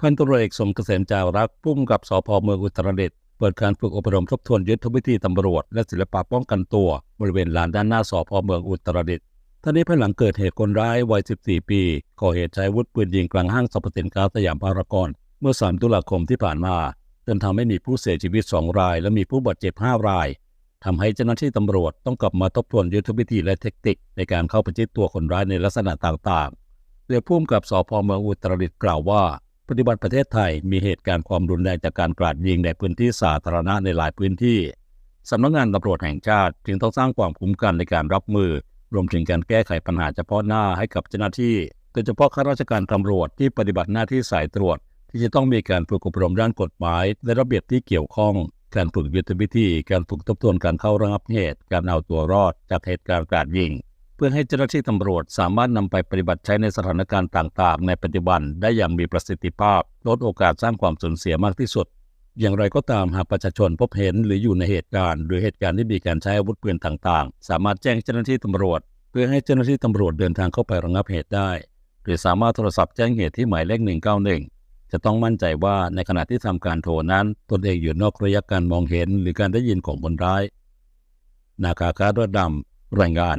พันตำรวจเอกสมเกษมจารักษ์ผู้กำกับสพเมืองอุตรดิตถ์เปิดการฝึกอบรมทบทวนยุทธวิธีตำรวจ และศิลปะป้องกันตัว บริเวณลานด้านหน้าสพเมืองอุตรดิตถ์ท่านี้ภายหลังเกิดเหตุคนร้ายวัย 14 ปีก่อเหตุใช้วุธปืนยิงกลางห้างสรรพสินค้าสยามพารากอนเมื่อ 3 ตุลาคมที่ผ่านมาจนทำให้มีผู้เสียชีวิต 2 ราย และมีผู้บาดเจ็บ 5 รายทำให้เจ้าหน้าที่ตำรวจต้องกลับมาทบทวนยุทธวิธีและเทคนิค ในการเข้าประชิดตัวคนร้ายในลักษณะต่างๆโดยผู้กำกับสพเมืองอุตรดิตถ์กล่าวว่า ปัจจุบันประเทศไทยมีเหตุการณ์ความรุนแรงจากการกราดยิงในพื้นที่สาธารณะในหลายพื้นที่สำนักงานตำรวจแห่งชาติ จึงต้องสร้างความคุ้มกันในการรับมือ รวมถึงการแก้ไขปัญหาเฉพาะหน้าให้กับเจ้าหน้าที่โดยเฉพาะข้าราชการตำรวจที่ปฏิบัติหน้าที่สายตรวจ ที่จะต้องมีการฝึกอบรมด้านกฎหมาย และระเบียบที่เกี่ยวข้อง การฝึกยุทธวิธี การฝึกทบทวนการเข้าระงับเหตุ การเอาตัวรอดจากเหตุการณ์กราดยิง เพื่อให้เจ้าหน้าที่ตำรวจสามารถนำไปปฏิบัติใช้ในสถานการณ์ต่างๆ ในปัจจุบันได้อย่างมีประสิทธิภาพ ลดโอกาสสร้างความสูญเสียมากที่สุด อย่างไรก็ตามหากประชาชนพบเห็นหรืออยู่ในเหตุการณ์ หรือเหตุการณ์ที่มีการใช้อาวุธปืนต่าง ๆ สามารถแจ้งเจ้าหน้าที่ตำรวจ เพื่อให้เจ้าหน้าที่ตำรวจเดินทางเข้าไประงับเหตุได้ หรือสามารถโทรศัพท์แจ้งเหตุที่หมายเลข191 จะต้องมั่นใจว่าในขณะที่ทำการโทรนั้นตนเองอยู่นอกระยะการมองเห็น หรือการได้ยินของคนร้าย นาคาคาดดำรายงาน